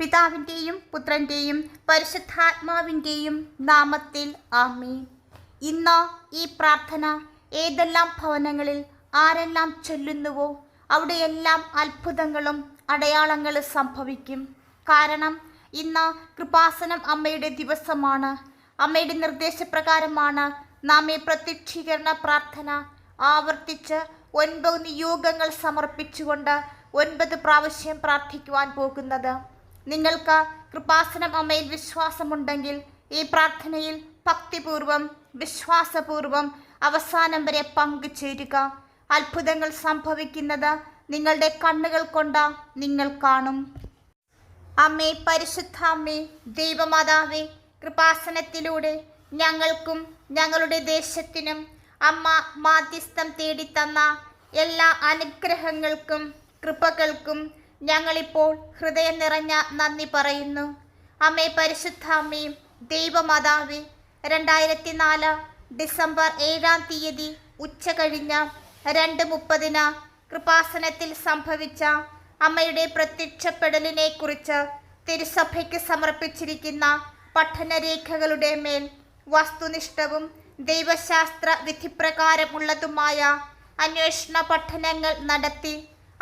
പിതാവിന്റെയും പുത്രന്റെയും പരിശുദ്ധാത്മാവിന്റെയും നാമത്തിൽ ആമീൻ. ഇന്ന് ഈ പ്രാർത്ഥന ഏതെല്ലാം ഭവനങ്ങളിൽ ആരെല്ലാം ചൊല്ലുന്നുവോ അവിടെയെല്ലാം അത്ഭുതങ്ങളും അടയാളങ്ങളും സംഭവിക്കും. കാരണം ഇന്ന് കൃപാസനം അമ്മയുടെ ദിവസമാണ്. അമ്മയുടെ നിർദ്ദേശപ്രകാരമാണ് നാം ഈ പ്രത്യക്ഷീകരണ പ്രാർത്ഥന ആവർത്തിച്ച് ഒൻപത് നിയോഗങ്ങൾ സമർപ്പിച്ചുകൊണ്ട് ഒൻപത് പ്രാവശ്യം പ്രാർത്ഥിക്കുവാൻ പോകുന്നത്. നിങ്ങൾക്ക് കൃപാസനം അമ്മയിൽ വിശ്വാസമുണ്ടെങ്കിൽ ഈ പ്രാർത്ഥനയിൽ ഭക്തിപൂർവം വിശ്വാസപൂർവം അവസാനം വരെ പങ്കുചേരുക. അത്ഭുതങ്ങൾ സംഭവിക്കുന്നത് നിങ്ങളുടെ കണ്ണുകൾ കൊണ്ട നിങ്ങൾ കാണും. അമ്മേ പരിശുദ്ധ അമ്മേ ദൈവമാതാവേ കൃപാസനത്തിലൂടെ ഞങ്ങൾക്കും ഞങ്ങളുടെ ദേശത്തിനും അമ്മ മാധ്യസ്ഥം തേടിത്തന്ന എല്ലാ അനുഗ്രഹങ്ങൾക്കും കൃപകൾക്കും ഞങ്ങളിപ്പോൾ ഹൃദയം നിറഞ്ഞ നന്ദി പറയുന്നു. അമ്മേ പരിശുദ്ധ അമ്മയും ദൈവമാതാവേ രണ്ടായിരത്തി നാല് ഡിസംബർ ഏഴാം തീയതി ഉച്ച കഴിഞ്ഞ രണ്ട് മുപ്പതിന് കൃപാസനത്തിൽ സംഭവിച്ച അമ്മയുടെ പ്രത്യക്ഷപ്പെടലിനെ കുറിച്ച് തിരുസഭയ്ക്ക് സമർപ്പിച്ചിരിക്കുന്ന പഠനരേഖകളുടെ മേൽ വസ്തുനിഷ്ഠവും ദൈവശാസ്ത്ര വിധിപ്രകാരമുള്ളതുമായ അന്വേഷണ പഠനങ്ങൾ നടത്തി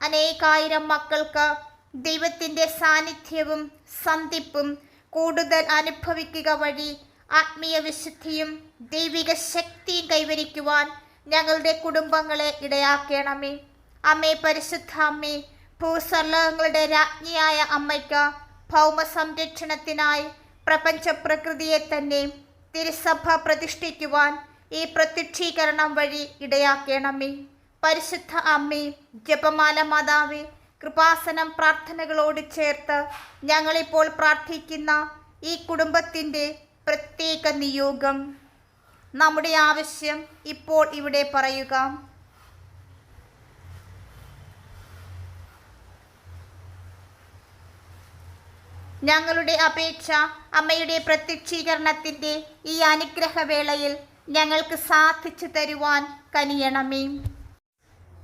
അനേകായിരം മക്കൾക്ക് ദൈവത്തിന്റെ സാന്നിധ്യവും സന്ധിപ്പും കൂടുതൽ അനുഭവിക്കുക വഴി ആത്മീയ വിശുദ്ധിയും ദൈവിക ശക്തിയും കൈവരിക്കുവാൻ ഞങ്ങളുടെ കുടുംബങ്ങളെ ഇടയാക്കണമേ. അമ്മേ പരിശുദ്ധ അമ്മേ ഭൂസർലങ്ങളുടെ രാജ്ഞിയായ അമ്മയ്ക്ക് ഭൗമ സംരക്ഷണത്തിനായി പ്രപഞ്ച പ്രകൃതിയെ തന്നെ തിരുസഭ പ്രതിഷ്ഠിക്കുവാൻ ഈ പ്രത്യക്ഷീകരണം വഴി ഇടയാക്കണമേ. പരിശുദ്ധ അമ്മേ ജപമാല മാതാവേ കൃപാസനം പ്രാർത്ഥനകളോട് ചേർത്ത് ഞങ്ങളിപ്പോൾ പ്രാർത്ഥിക്കുന്ന ഈ കുടുംബത്തിന്റെ പ്രത്യേക നിയോഗം. നമ്മുടെ ആവശ്യം ഇപ്പോൾ ഇവിടെ പറയുക. ഞങ്ങളുടെ അപേക്ഷ അമ്മയുടെ പ്രത്യക്ഷീകരണത്തിന്റെ ഈ അനുഗ്രഹവേളയിൽ ഞങ്ങൾക്ക് സാധിച്ചു തരുവാൻ കനിയണമേ.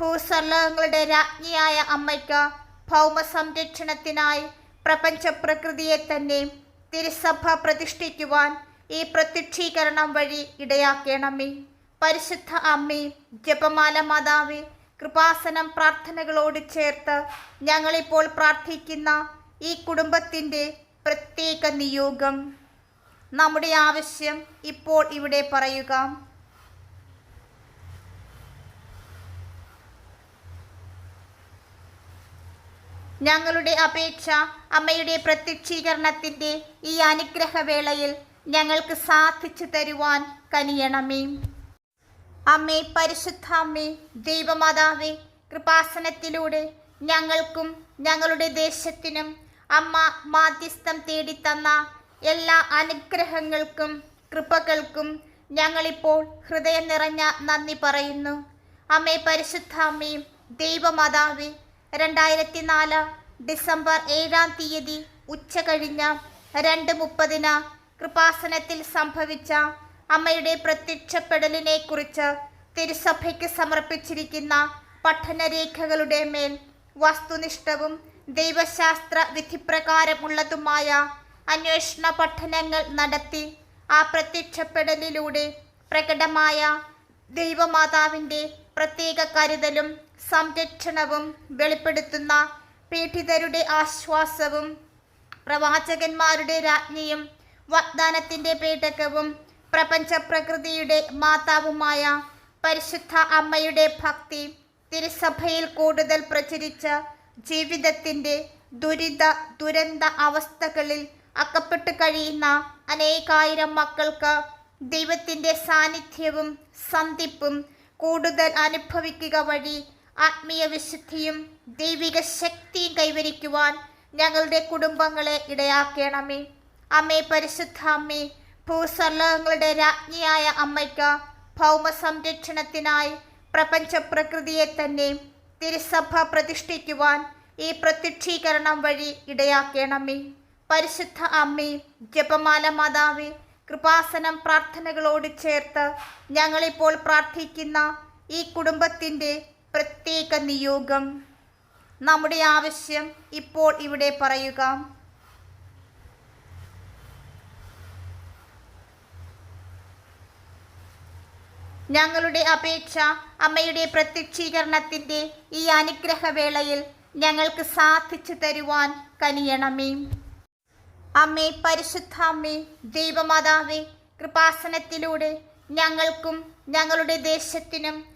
ഭൂസർലകങ്ങളുടെ രാജ്ഞിയായ അമ്മയ്ക്ക് ഭൗമ സംരക്ഷണത്തിനായി പ്രപഞ്ച പ്രകൃതിയെ തന്നെ തിരുസഭ പ്രതിഷ്ഠിക്കുവാൻ ഈ പ്രത്യക്ഷീകരണം വഴി ഇടയാക്കണമേ. പരിശുദ്ധ അമ്മേ ജപമാല മാതാവേ കൃപാസനം പ്രാർത്ഥനകളോട് ചേർത്ത് ഞങ്ങളിപ്പോൾ പ്രാർത്ഥിക്കുന്ന ഈ കുടുംബത്തിന്റെ പ്രത്യേക നിയോഗം. നമ്മുടെ ആവശ്യം ഇപ്പോൾ ഇവിടെ പറയുക. ഞങ്ങളുടെ അപേക്ഷ അമ്മയുടെ പ്രത്യക്ഷീകരണത്തിന്റെ ഈ അനുഗ്രഹവേളയിൽ ഞങ്ങൾക്ക് സാധിച്ചു തരുവാൻ കനിയണമേ. അമ്മേ പരിശുദ്ധ അമ്മേ ദൈവമാതാവേ കൃപാസനത്തിലൂടെ ഞങ്ങൾക്കും ഞങ്ങളുടെ ദേശത്തിനും അമ്മ മാധ്യസ്ഥം തേടിത്തന്ന എല്ലാ അനുഗ്രഹങ്ങൾക്കും കൃപകൾക്കും ഞങ്ങളിപ്പോൾ ഹൃദയം നിറഞ്ഞ നന്ദി പറയുന്നു. അമ്മേ പരിശുദ്ധ അമ്മയും ദൈവമാതാവേ രണ്ടായിരത്തി നാല് ഡിസംബർ ഏഴാം തീയതി ഉച്ച കഴിഞ്ഞ രണ്ട് മുപ്പതിന് കൃപാസനത്തിൽ സംഭവിച്ച അമ്മയുടെ പ്രത്യക്ഷപ്പെടലിനെ കുറിച്ച് തിരുസഭയ്ക്ക് സമർപ്പിച്ചിരിക്കുന്ന പഠനരേഖകളുടെ മേൽ വസ്തുനിഷ്ഠവും ദൈവശാസ്ത്ര വിധിപ്രകാരമുള്ളതുമായ അന്വേഷണ പഠനങ്ങൾ നടത്തി ആ പ്രത്യക്ഷപ്പെടലിലൂടെ പ്രകടമായ ദൈവമാതാവിന്റെ പ്രത്യേക കരുതലും സംരക്ഷണവും വെളിപ്പെടുത്തുന്ന പീഡിതരുടെ ആശ്വാസവും പ്രവാചകന്മാരുടെ രാജ്ഞിയും വാഗ്ദാനത്തിന്റെ പേടകവും പ്രപഞ്ച പ്രകൃതിയുടെ മാതാവുമായ പരിശുദ്ധ അമ്മയുടെ ഭക്തി തിരുസഭയിൽ കൂടുതൽ പ്രചരിച്ച ജീവിതത്തിന്റെ ദുരിത ദുരന്ത അവസ്ഥകളിൽ അക്കപ്പെട്ട് കഴിയുന്ന അനേകായിരം മക്കൾക്ക് ദൈവത്തിന്റെ സാന്നിധ്യവും സന്ധിപ്പും കൂടുതൽ അനുഭവിക്കുക വഴി ആത്മീയ വിശുദ്ധിയും ദൈവിക ശക്തിയും കൈവരിക്കുവാൻ ഞങ്ങളുടെ കുടുംബങ്ങളെ ഇടയാക്കണമേ. അമ്മേ പരിശുദ്ധ അമ്മേ ഭൂസർലോകങ്ങളുടെ രാജ്ഞിയായ അമ്മയ്ക്ക് ഭൗമ സംരക്ഷണത്തിനായി പ്രപഞ്ച പ്രകൃതിയെ തന്നെ തിരുസഭ പ്രതിഷ്ഠിക്കുവാൻ ഈ പ്രത്യക്ഷീകരണം വഴി ഇടയാക്കണമേ. പരിശുദ്ധ അമ്മേ ജപമാല മാതാവേ കൃപാസനം പ്രാർത്ഥനകളോട് ചേർത്ത് ഞങ്ങളിപ്പോൾ പ്രാർത്ഥിക്കുന്ന ഈ കുടുംബത്തിന്റെ പ്രത്യേക നിയോഗം. നമ്മുടെ ആവശ്യം ഇപ്പോൾ ഇവിടെ പറയുക. ഞങ്ങളുടെ അപേക്ഷ അമ്മയുടെ പ്രത്യക്ഷീകരണത്തിന്റെ ഈ അനുഗ്രഹവേളയിൽ ഞങ്ങൾക്ക് സാധിച്ചു തരുവാൻ കനിയണമേ. അമ്മേ പരിശുദ്ധ അമ്മേ ദൈവമാതാവേ കൃപാസനത്തിലൂടെ ഞങ്ങൾക്കും ഞങ്ങളുടെ ദേശത്തിനും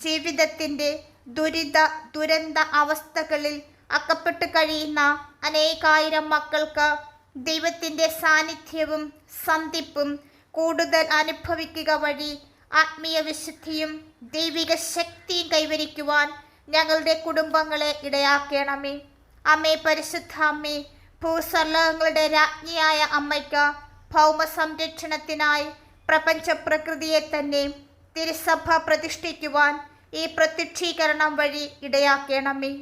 ജീവിതത്തിന്റെ ദുരിത ദുരന്ത അവസ്ഥകളിൽ അകപ്പെട്ട് കഴിയുന്ന അനേകായിരം മക്കൾക്ക് ദൈവത്തിന്റെ സാന്നിധ്യവും സന്ധിപ്പും കൂടുതൽ അനുഭവിക്കുക വഴി ആത്മീയ വിശുദ്ധിയും ദൈവിക ശക്തിയും കൈവരിക്കുവാൻ ഞങ്ങളുടെ കുടുംബങ്ങളെ ഇടയാക്കണമേ. അമ്മേ പരിശുദ്ധ അമ്മേ ഭൂസർലകങ്ങളുടെ രാജ്ഞിയായ അമ്മയ്ക്ക് ഭൗമ സംരക്ഷണത്തിനായി പ്രപഞ്ച പ്രകൃതിയെ തന്നെ തിരുസഭ പ്രതിഷ്ഠിക്കുവാൻ ഈ പ്രത്യക്ഷീകരണം വഴി ഇടയാക്കണമേ.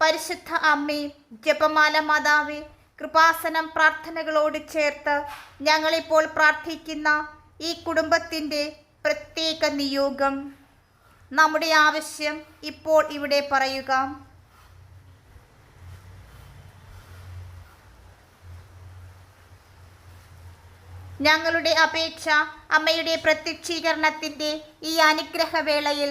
പരിശുദ്ധ അമ്മേ ജപമാല മാതാവേ കൃപാസനം പ്രാർത്ഥനകളോട് ചേർത്ത് ഞങ്ങളിപ്പോൾ പ്രാർത്ഥിക്കുന്ന ഈ കുടുംബത്തിന്റെ പ്രത്യേക നിയോഗം. നമ്മുടെ ആവശ്യം ഇപ്പോൾ ഇവിടെ പറയുക. ഞങ്ങളുടെ അപേക്ഷ അമ്മയുടെ പ്രത്യക്ഷീകരണത്തിന്റെ ഈ അനുഗ്രഹവേളയിൽ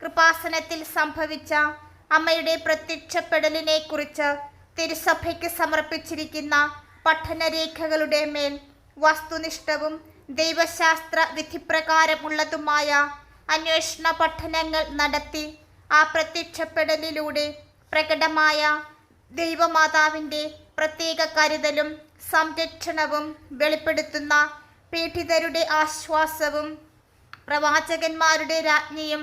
കൃപാസനത്തിൽ സംഭവിച്ച അമ്മയുടെ പ്രത്യക്ഷപ്പെടലിനെ കുറിച്ച് തിരുസഭയ്ക്ക് സമർപ്പിച്ചിരിക്കുന്ന പഠനരേഖകളുടെ മേൽ വസ്തുനിഷ്ഠവും ദൈവശാസ്ത്ര വിധിപ്രകാരമുള്ളതുമായ അന്വേഷണ പഠനങ്ങൾ നടത്തി ആ പ്രത്യക്ഷപ്പെടലിലൂടെ പ്രകടമായ ദൈവമാതാവിന്റെ പ്രത്യേക കരുതലും സംരക്ഷണവും വെളിപ്പെടുത്തുന്ന പീഡിതരുടെ ആശ്വാസവും പ്രവാചകന്മാരുടെ രാജ്ഞിയും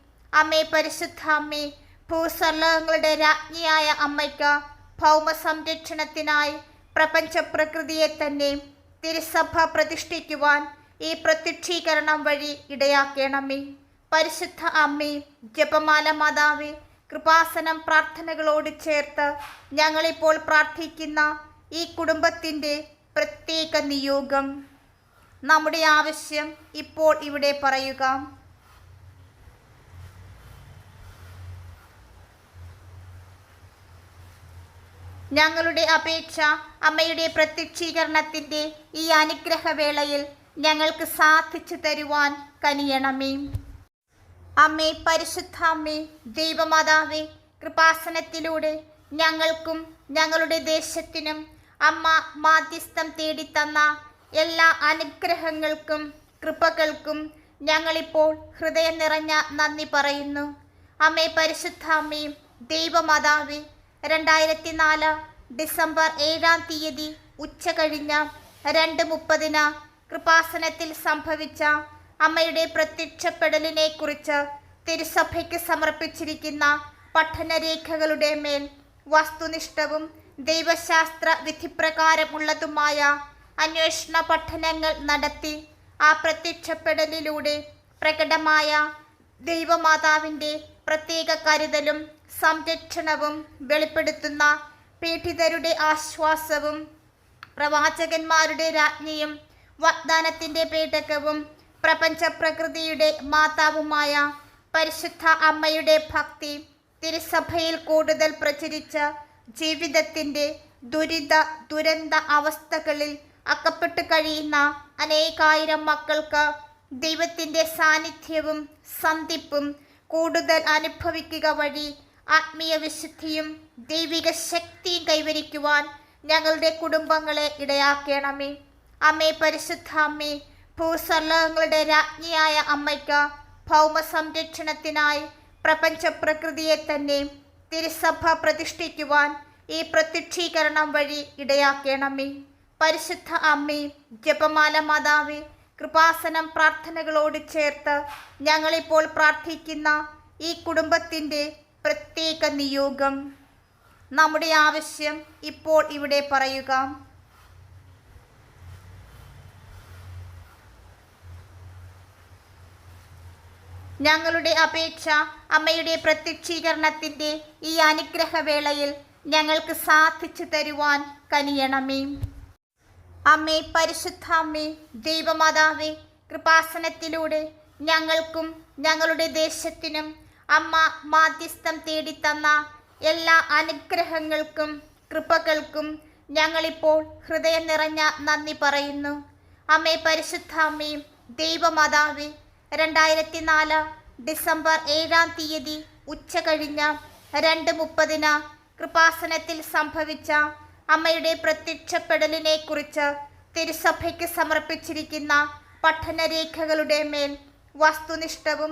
അമ്മേ പരിശുദ്ധ അമ്മേ ഭൂസർലോകങ്ങളുടെ രാജ്ഞിയായ അമ്മയ്ക്ക് ഭൗമ സംരക്ഷണത്തിനായി പ്രപഞ്ച പ്രകൃതിയെ തന്നെ തിരുസഭ പ്രതിഷ്ഠിക്കുവാൻ ഈ പ്രത്യക്ഷീകരണം വഴി ഇടയാക്കണമേ. പരിശുദ്ധ അമ്മേ ജപമാല മാതാവേ കൃപാസനം പ്രാർത്ഥനകളോട് ചേർത്ത് ഞങ്ങളിപ്പോൾ പ്രാർത്ഥിക്കുന്ന ഈ കുടുംബത്തിന്റെ പ്രത്യേക നിയോഗം. നമ്മുടെ ആവശ്യം ഇപ്പോൾ ഇവിടെ പറയുക. ഞങ്ങളുടെ അപേക്ഷ അമ്മയുടെ പ്രത്യക്ഷീകരണത്തിന്റെ ഈ അനുഗ്രഹവേളയിൽ ഞങ്ങൾക്ക് സാധിച്ചു തരുവാൻ കനിയണമേ. അമ്മേ പരിശുദ്ധ അമ്മേ ദൈവമാതാവേ കൃപാസനത്തിലൂടെ ഞങ്ങൾക്കും ഞങ്ങളുടെ ദേശത്തിനും അമ്മ മാധ്യസ്ഥം തേടിത്തന്ന എല്ലാ അനുഗ്രഹങ്ങൾക്കും കൃപകൾക്കും ഞങ്ങളിപ്പോൾ ഹൃദയം നിറഞ്ഞ നന്ദി പറയുന്നു. അമ്മേ പരിശുദ്ധ അമ്മേ ദൈവമാതാവേ രണ്ടായിരത്തി നാല് ഡിസംബർ ഏഴാം തീയതി ഉച്ച കഴിഞ്ഞ രണ്ട് മുപ്പതിന് കൃപാസനത്തിൽ സംഭവിച്ച അമ്മയുടെ പ്രത്യക്ഷപ്പെടലിനെ കുറിച്ച് തിരുസഭയ്ക്ക് സമർപ്പിച്ചിരിക്കുന്ന പഠനരേഖകളുടെ മേൽ വസ്തുനിഷ്ഠവും ദൈവശാസ്ത്ര വിധിപ്രകാരമുള്ളതുമായ അന്വേഷണ പഠനങ്ങൾ നടത്തി ആ പ്രത്യക്ഷപ്പെടലിലൂടെ പ്രകടമായ ദൈവമാതാവിന്റെ പ്രത്യേക കരുതലും സംരക്ഷണവും വെളിപ്പെടുത്തുന്ന പീഡിതരുടെ ആശ്വാസവും പ്രവാചകന്മാരുടെ രാജ്ഞിയും വാഗ്ദാനത്തിന്റെ പേടകവും പ്രപഞ്ച പ്രകൃതിയുടെ മാതാവുമായ പരിശുദ്ധ അമ്മയുടെ ഭക്തി തിരുസഭയിൽ കൂടുതൽ പ്രചരിച്ച ജീവിതത്തിന്റെ ദുരിത ദുരന്ത അവസ്ഥകളിൽ അക്കപ്പെട്ട് കഴിയുന്ന അനേകായിരം മക്കൾക്ക് ദൈവത്തിന്റെ സാന്നിധ്യവും സന്ധിപ്പും കൂടുതൽ അനുഭവിക്കുക വഴി ആത്മീയ വിശുദ്ധിയും ദൈവിക ശക്തിയും കൈവരിക്കുവാൻ ഞങ്ങളുടെ കുടുംബങ്ങളെ ഇടയാക്കണമേ. അമ്മേ പരിശുദ്ധ അമ്മേ ഭൂസർലകങ്ങളുടെ രാജ്ഞിയായ അമ്മയ്ക്ക് ഭൗമ സംരക്ഷണത്തിനായി പ്രപഞ്ച പ്രകൃതിയെ തന്നെ തിരുസഭ പ്രതിഷ്ഠിക്കുവാൻ ഈ പ്രത്യക്ഷീകരണം വഴി ഇടയാക്കണമേ. പരിശുദ്ധ അമ്മേ ജപമാല മാതാവേ കൃപാസനം പ്രാർത്ഥനകളോട് ചേർത്ത് ഞങ്ങളിപ്പോൾ പ്രാർത്ഥിക്കുന്ന ഈ കുടുംബത്തിന്റെ പ്രത്യേക നിയോഗം. നമ്മുടെ ആവശ്യം ഇപ്പോൾ ഇവിടെ പറയുക. ഞങ്ങളുടെ അപേക്ഷ അമ്മയുടെ പ്രത്യക്ഷീകരണത്തിന്റെ ഈ അനുഗ്രഹവേളയിൽ ഞങ്ങൾക്ക് സാധിച്ചു തരുവാൻ കനിയണമേ. അമ്മേ പരിശുദ്ധ അമ്മേ ദൈവമാതാവേ കൃപാസനത്തിലൂടെ ഞങ്ങൾക്കും ഞങ്ങളുടെ ദേശത്തിനും അമ്മ മാധ്യസ്ഥം തേടിത്തന്ന എല്ലാ അനുഗ്രഹങ്ങൾക്കും കൃപകൾക്കും ഞങ്ങളിപ്പോൾ ഹൃദയം നിറഞ്ഞ നന്ദി പറയുന്നു. അമ്മേ പരിശുദ്ധ അമ്മയും ദൈവമാതാവേ രണ്ടായിരത്തി നാല് ഡിസംബർ ഏഴാം തീയതി ഉച്ച കഴിഞ്ഞ രണ്ട് മുപ്പതിന് കൃപാസനത്തിൽ സംഭവിച്ച അമ്മയുടെ പ്രത്യക്ഷപ്പെടലിനെ കുറിച്ച് തിരുസഭയ്ക്ക് സമർപ്പിച്ചിരിക്കുന്ന പഠനരേഖകളുടെ മേൽ വസ്തുനിഷ്ഠവും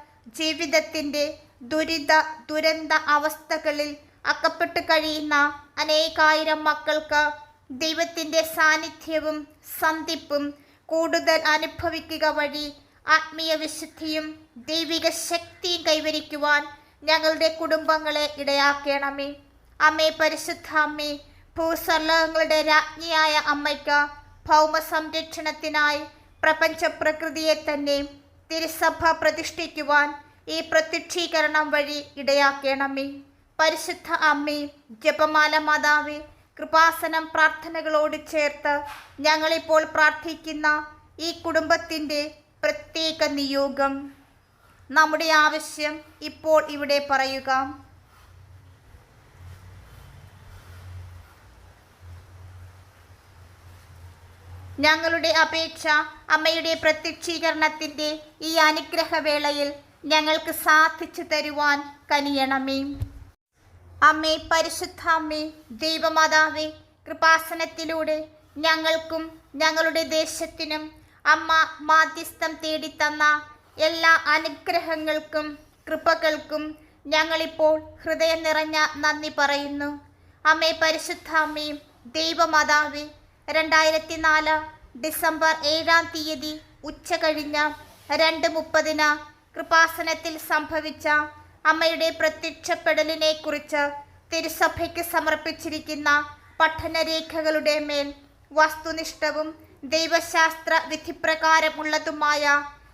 ജീവിതത്തിന്റെ ദുരിത ദുരന്ത അവസ്ഥകളിൽ അകപ്പെട്ട് കഴിയുന്ന അനേകായിരം മക്കൾക്ക് ദൈവത്തിന്റെ സാന്നിധ്യവും സന്ധിപ്പും കൂടുതൽ അനുഭവിക്കുക വഴി ആത്മീയ വിശുദ്ധിയും ദൈവിക ശക്തിയും കൈവരിക്കുവാൻ ഞങ്ങളുടെ കുടുംബങ്ങളെ ഇടയാക്കണമേ. അമ്മേ പരിശുദ്ധ അമ്മേ ഭൂസ്വർലോകങ്ങളുടെ രാജ്ഞിയായ അമ്മയ്ക്ക് ഭൗമ സംരക്ഷണത്തിനായി പ്രപഞ്ച പ്രകൃതിയെ തന്നെ തിരുസഭ പ്രതിഷ്ഠിക്കുവാൻ ഈ പ്രത്യക്ഷീകരണം വഴി ഇടയാക്കണമേ. പരിശുദ്ധ അമ്മേ ജപമാല മാതാവേ കൃപാസനം പ്രാർത്ഥനകളോട് ചേർത്ത് ഞങ്ങളിപ്പോൾ പ്രാർത്ഥിക്കുന്ന ഈ കുടുംബത്തിന്റെ പ്രത്യേക നിയോഗം. നമ്മുടെ ആവശ്യം ഇപ്പോൾ ഇവിടെ പറയുക. ഞങ്ങളുടെ അപേക്ഷ അമ്മയുടെ പ്രത്യക്ഷീകരണത്തിന്റെ ഈ അനുഗ്രഹവേളയിൽ ഞങ്ങൾക്ക് സാധിച്ചു തരുവാൻ കനിയണമേ. അമ്മേ പരിശുദ്ധ അമ്മേ ദൈവമാതാവേ കൃപാസനത്തിലൂടെ ഞങ്ങൾക്കും ഞങ്ങളുടെ ദേശത്തിനും അമ്മ മാധ്യസ്ഥം തേടിത്തന്ന എല്ലാ അനുഗ്രഹങ്ങൾക്കും കൃപകൾക്കും ഞങ്ങളിപ്പോൾ ഹൃദയം നിറഞ്ഞ നന്ദി പറയുന്നു. അമ്മേ പരിശുദ്ധ അമ്മയും ദൈവമാതാവേ രണ്ടായിരത്തി നാല് ഡിസംബർ ഏഴാം തീയതി ഉച്ച കഴിഞ്ഞ് രണ്ട് മുപ്പതിന് കൃപാസനത്തിൽ സംഭവിച്ച അമ്മയുടെ പ്രത്യക്ഷപ്പെടലിനെ കുറിച്ച് തിരുസഭയ്ക്ക് സമർപ്പിച്ചിരിക്കുന്ന പഠനരേഖകളുടെ മേൽ വസ്തുനിഷ്ഠവും ദൈവശാസ്ത്ര വിധിപ്രകാരമുള്ളതുമായ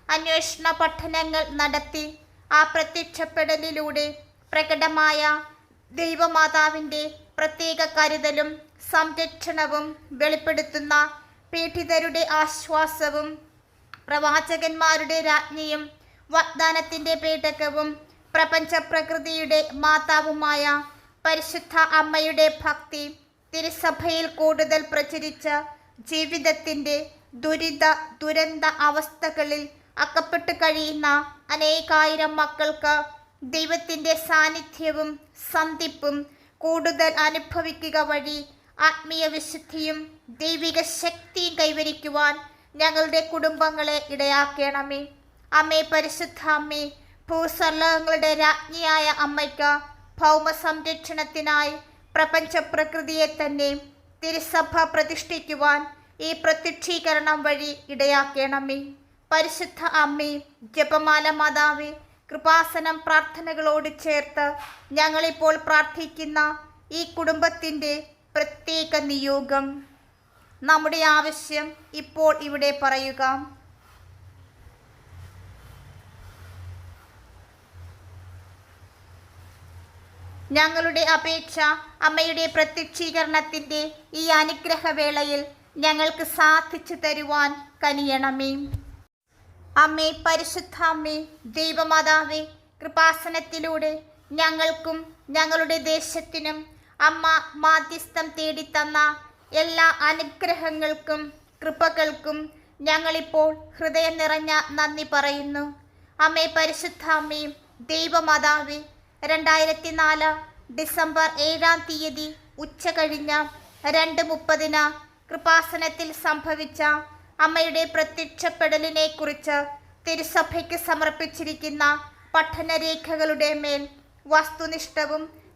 അന്വേഷണ പഠനങ്ങൾ നടത്തി ആ പ്രത്യക്ഷപ്പെടലിലൂടെ പ്രകടമായ ദൈവമാതാവിന്റെ പ്രത്യേക കരുതലും സംരക്ഷണവും വെളിപ്പെടുത്തുന്ന പീഡിതരുടെ ആശ്വാസവും പ്രവാചകന്മാരുടെ രാജ്ഞിയും വാഗ്ദാനത്തിന്റെ പേടകവും പ്രപഞ്ച പ്രകൃതിയുടെ മാതാവുമായ പരിശുദ്ധ അമ്മയുടെ ഭക്തി തിരുസഭയിൽ കൂടുതൽ പ്രചരിച്ച ജീവിതത്തിന്റെ ദുരിത ദുരന്ത അവസ്ഥകളിൽ അക്കപ്പെട്ട് കഴിയുന്ന അനേകായിരം മക്കൾക്ക് ദൈവത്തിന്റെ സാന്നിധ്യവും സന്ധിപ്പും കൂടുതൽ അനുഭവിക്കുക വഴി ആത്മീയ വിശുദ്ധിയും ദൈവിക ശക്തിയും കൈവരിക്കുവാൻ ഞങ്ങളുടെ കുടുംബങ്ങളെ ഇടയാക്കണമേ. അമ്മേ പരിശുദ്ധ അമ്മേ ഭൂസ്വർലോകങ്ങളുടെ രാജ്ഞിയായ അമ്മയ്ക്ക് ഭൗമ സംരക്ഷണത്തിനായി പ്രപഞ്ച പ്രകൃതിയെ തന്നെ തിരുസഭ പ്രതിഷ്ഠിക്കുവാൻ ഈ പ്രത്യക്ഷീകരണം വഴി ഇടയാക്കണമേ. പരിശുദ്ധ അമ്മേ ജപമാല മാതാവേ കൃപാസനം പ്രാർത്ഥനകളോട് ചേർത്ത് ഞങ്ങളിപ്പോൾ പ്രാർത്ഥിക്കുന്ന ഈ കുടുംബത്തിന്റെ പ്രത്യേക നിയോഗം. നമ്മുടെ ആവശ്യം ഇപ്പോൾ ഇവിടെ പറയുക. ഞങ്ങളുടെ അപേക്ഷ അമ്മയുടെ പ്രത്യക്ഷീകരണത്തിന്റെ ഈ അനുഗ്രഹവേളയിൽ ഞങ്ങൾക്ക് സാധിച്ചു തരുവാൻ കനിയണമേ. അമ്മേ പരിശുദ്ധ അമ്മേ ദൈവമാതാവേ കൃപാസനത്തിലൂടെ ഞങ്ങൾക്കും ഞങ്ങളുടെ ദേശത്തിനും അമ്മ മാധ്യസ്ഥം തേടിത്തന്ന എല്ലാ അനുഗ്രഹങ്ങൾക്കും കൃപകൾക്കും ഞങ്ങളിപ്പോൾ ഹൃദയം നിറഞ്ഞ നന്ദി പറയുന്നു. അമ്മേ പരിശുദ്ധ അമ്മയും ദൈവമാതാവേ രണ്ടായിരത്തി നാല് ഡിസംബർ ഏഴാം തീയതി ഉച്ച കഴിഞ്ഞ രണ്ട് മുപ്പതിന് കൃപാസനത്തിൽ സംഭവിച്ച അമ്മയുടെ പ്രത്യക്ഷപ്പെടലിനെ കുറിച്ച് തിരുസഭയ്ക്ക് സമർപ്പിച്ചിരിക്കുന്ന പഠനരേഖകളുടെ മേൽ വസ്തുനിഷ്ഠവും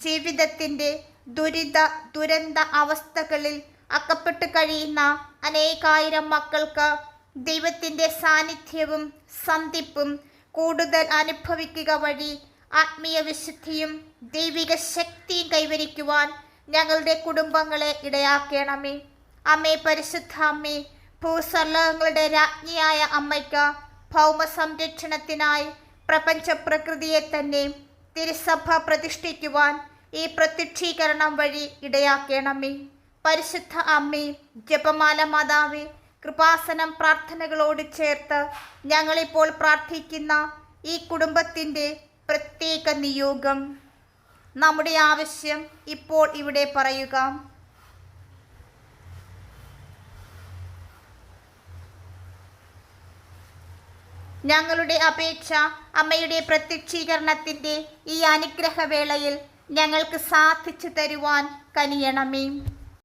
ജീവിതത്തിന്റെ ദുരിത ദുരന്ത അവസ്ഥകളിൽ അകപ്പെട്ട് കഴിയുന്ന അനേകായിരം മക്കൾക്ക് ദൈവത്തിന്റെ സാന്നിധ്യവും സന്ധിപ്പും കൂടുതൽ അനുഭവിക്കുക വഴി ആത്മീയ വിശുദ്ധിയും ദൈവിക ശക്തിയും കൈവരിക്കുവാൻ ഞങ്ങളുടെ കുടുംബങ്ങളെ ഇടയാക്കണമേ. അമ്മേ പരിശുദ്ധ അമ്മേ ഭൂസ്വർലോകങ്ങളുടെ രാജ്ഞിയായ അമ്മയ്ക്ക് ഭൗമ സംരക്ഷണത്തിനായി പ്രപഞ്ച പ്രകൃതിയെ തന്നെ തിരുസഭ പ്രതിഷ്ഠിക്കുവാൻ ഈ പ്രത്യക്ഷീകരണം വഴി ഇടയാക്കണമേ. പരിശുദ്ധ അമ്മേ ജപമാല മാതാവേ കൃപാസനം പ്രാർത്ഥനകളോട് ചേർത്ത് ഞങ്ങളിപ്പോൾ പ്രാർത്ഥിക്കുന്ന ഈ കുടുംബത്തിന്റെ പ്രത്യേക നിയോഗം. നമ്മുടെ ആവശ്യം ഇപ്പോൾ ഇവിടെ പറയുക. ഞങ്ങളുടെ അപേക്ഷ അമ്മയുടെ പ്രത്യക്ഷീകരണത്തിന്റെ ഈ അനുഗ്രഹവേളയിൽ ഞങ്ങൾക്ക് സാധിച്ചു തരുവാൻ കനിയണമേ.